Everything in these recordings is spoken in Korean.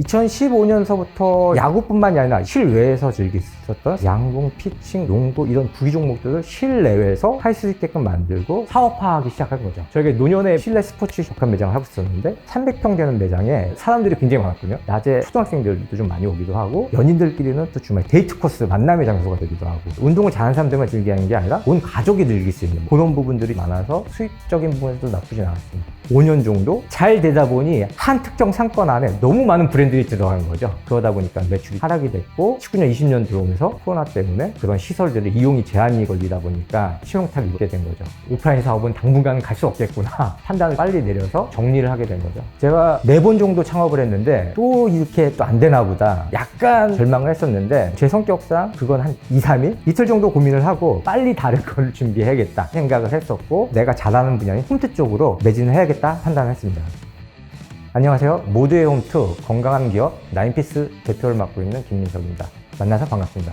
2015년서부터 야구뿐만이 아니라 실외에서 있었던 양궁, 피칭, 농구 이런 구기 종목들을 실내외에서 할 수 있게끔 만들고 사업화하기 시작한 거죠. 저희가 노년에 실내 스포츠 격한 매장을 하고 있었는데 300평 되는 매장에 사람들이 굉장히 많았거든요. 낮에 초등학생들도 좀 많이 오기도 하고 연인들끼리는 또 주말 데이트 코스 만남의 장소가 되기도 하고 운동을 잘하는 사람들만 즐기게 하는 게 아니라 온 가족이 즐길 수 있는 그런 부분들이 많아서 수익적인 부분에서도 나쁘진 않았습니다. 5년 정도 잘 되다 보니 한 특정 상권 안에 너무 많은 브랜드 들이 들어가는 거죠. 그러다 보니까 매출이 하락이 됐고 19년, 20년 들어오면서 코로나 때문에 그런 시설들의 이용이 제한이 걸리다 보니까 신용탑이 있게 된 거죠. 오프라인 사업은 당분간은 갈수 없겠구나 판단을 빨리 내려서 정리를 하게 된 거죠. 제가 네 번 정도 창업을 했는데 또 이렇게 또 안 되나 보다 약간 절망을 했었는데 제 성격상 그건 한 2, 3일? 이틀 정도 고민을 하고 빨리 다른 걸 준비해야겠다 생각을 했었고 내가 잘하는 분야인 홈트 쪽으로 매진을 해야겠다 판단을 했습니다. 안녕하세요. 모두의 홈투 건강한 기업 나인피스 대표를 맡고 있는 김민석입니다. 만나서 반갑습니다.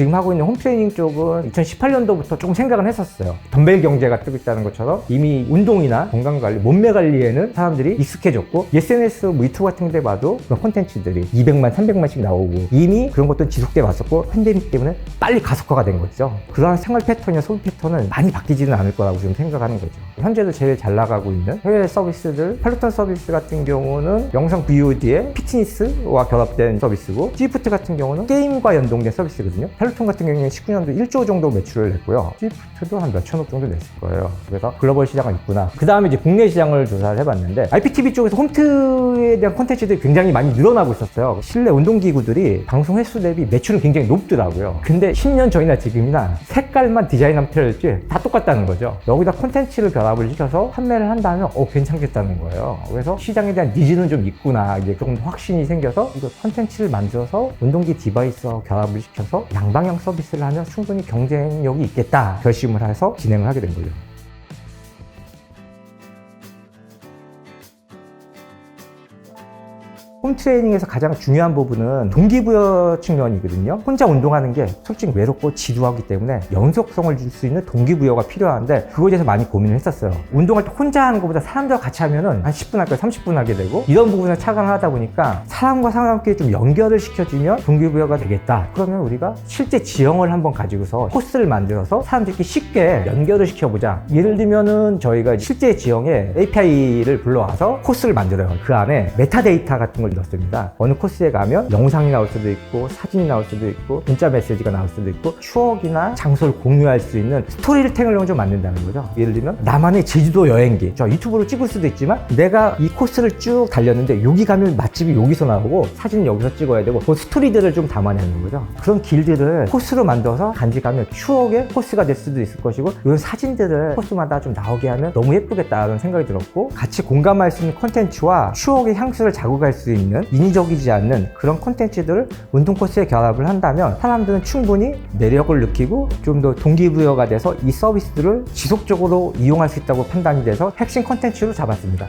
지금 하고 있는 홈트레이닝 쪽은 2018년도부터 조금 생각을 했었어요. 덤벨 경제가 뜨고 있다는 것처럼 이미 운동이나 건강관리, 몸매 관리에는 사람들이 익숙해졌고 SNS, 뭐 유튜브 같은 데 봐도 그런 콘텐츠들이 200만, 300만씩 나오고 이미 그런 것도 지속돼 왔었고 팬데믹 때문에 빨리 가속화가 된 거죠. 그러한 생활 패턴이나 소비 패턴은 많이 바뀌지는 않을 거라고 좀 생각하는 거죠. 현재도 제일 잘 나가고 있는 해외 서비스들, 팔로턴 서비스 같은 경우는 영상 VOD에 피트니스와 결합된 서비스고 지프트 같은 경우는 게임과 연동된 서비스거든요. 팔로톤 같은 경우는 19년도 1조 정도 매출을 냈고요. 지프트도 한 몇천억 정도 냈을 거예요. 그래서 글로벌 시장은 있구나. 그 다음에 이제 국내 시장을 조사를 해봤는데 IPTV 쪽에서 홈트에 대한 콘텐츠들이 굉장히 많이 늘어나고 있었어요. 실내 운동기구들이 방송 횟수 대비 매출은 굉장히 높더라고요. 근데 10년 전이나 지금이나 색깔만 디자인하면 틀렸지 다 똑같다는 거죠. 여기다 콘텐츠를 결합을 시켜서 판매를 한다면 어 괜찮겠다는 거예요. 그래서 시장에 대한 니즈는 좀 있구나. 이제 조금 더 확신이 생겨서 이거 콘텐츠를 만들어서 운동기 디바이스와 결합을 시켜서 양 방향 서비스를 하면 충분히 경쟁력이 있겠다 결심을 해서 진행을 하게 된 거죠. 홈트레이닝에서 가장 중요한 부분은 동기부여 측면이거든요. 혼자 운동하는 게 솔직히 외롭고 지루하기 때문에 연속성을 줄 수 있는 동기부여가 필요한데 그거에 대해서 많이 고민을 했었어요. 운동할 때 혼자 하는 것보다 사람들과 같이 하면은 한 10분 할까 30분 하게 되고 이런 부분을 착안을 하다 보니까 사람과 사람끼리 좀 연결을 시켜주면 동기부여가 되겠다. 그러면 우리가 실제 지형을 한번 가지고서 코스를 만들어서 사람들끼리 쉽게 연결을 시켜보자. 예를 들면은 저희가 실제 지형에 API를 불러와서 코스를 만들어요. 그 안에 메타데이터 같은 걸 넣습니다. 어느 코스에 가면 영상이 나올 수도 있고 사진이 나올 수도 있고 문자 메시지가 나올 수도 있고 추억이나 장소를 공유할 수 있는 스토리텔링을 좀 만든다는 거죠. 예를 들면 나만의 제주도 여행기 저 유튜브로 찍을 수도 있지만 내가 이 코스를 쭉 달렸는데 여기 가면 맛집이 여기서 나오고 사진 여기서 찍어야 되고 그 스토리들을 좀 담아내는 거죠. 그런 길들을 코스로 만들어서 간직하면 추억의 코스가 될 수도 있을 것이고 이런 사진들을 코스마다 좀 나오게 하면 너무 예쁘겠다는 생각이 들었고 같이 공감할 수 있는 콘텐츠와 추억의 향수를 자극할 수 있는 인위적이지 않는 그런 콘텐츠들을 운동 코스에 결합을 한다면 사람들은 충분히 매력을 느끼고 좀 더 동기부여가 돼서 이 서비스들을 지속적으로 이용할 수 있다고 판단이 돼서 핵심 콘텐츠로 잡았습니다.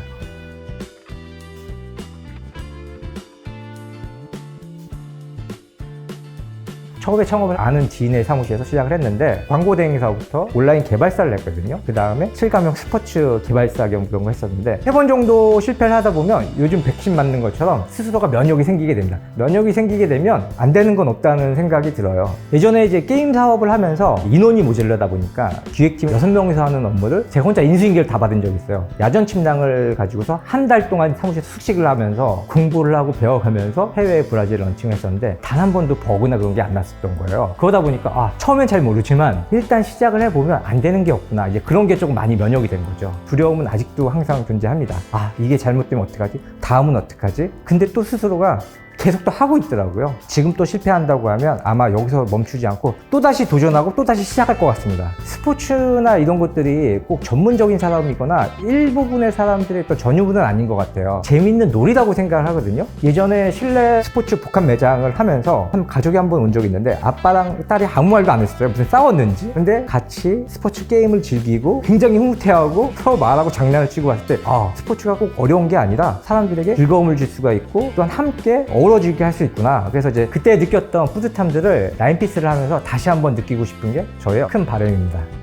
처음에 창업을 아는 지인의 사무실에서 시작을 했는데 광고 대행사부터 온라인 개발사를 했거든요. 그 다음에 실감형 스포츠 개발사 겸 그런 거 했었는데 세 번 정도 실패를 하다 보면 요즘 백신 맞는 것처럼 스스로가 면역이 생기게 됩니다. 면역이 생기게 되면 안 되는 건 없다는 생각이 들어요. 예전에 이제 게임 사업을 하면서 인원이 모자르다 보니까 기획팀 6명이서 하는 업무를 제가 혼자 인수인계를 다 받은 적이 있어요. 야전 침낭을 가지고서 한 달 동안 사무실에서 숙식을 하면서 공부를 하고 배워가면서 해외 브라질 런칭을 했었는데 단 한 번도 버그나 그런 게 안 났 었던 거예요. 그러다 보니까 아 처음엔 잘 모르지만 일단 시작을 해보면 안 되는 게 없구나. 이제 그런 게 조금 많이 면역이 된 거죠. 두려움은 아직도 항상 존재합니다. 아 이게 잘못되면 어떡하지? 다음은 어떡하지? 근데 또 스스로가 계속 또 하고 있더라고요. 지금 또 실패한다고 하면 아마 여기서 멈추지 않고 또다시 도전하고 또다시 시작할 것 같습니다. 스포츠나 이런 것들이 꼭 전문적인 사람이거나 일부분의 사람들의 또 전유분은 아닌 것 같아요. 재밌는 놀이라고 생각을 하거든요. 예전에 실내 스포츠 복합 매장을 하면서 한 가족이 한 번 온 적이 있는데 아빠랑 딸이 아무 말도 안 했어요. 무슨 싸웠는지. 근데 같이 스포츠 게임을 즐기고 굉장히 흐뭇해하고 서로 말하고 장난을 치고 왔을 때 아, 스포츠가 꼭 어려운 게 아니라 사람들에게 즐거움을 줄 수가 있고 또한 함께 어우러지게 할 수 있구나. 그래서 이제 그때 느꼈던 뿌듯함들을 나인피스를 하면서 다시 한번 느끼고 싶은 게 저의 큰 바람입니다.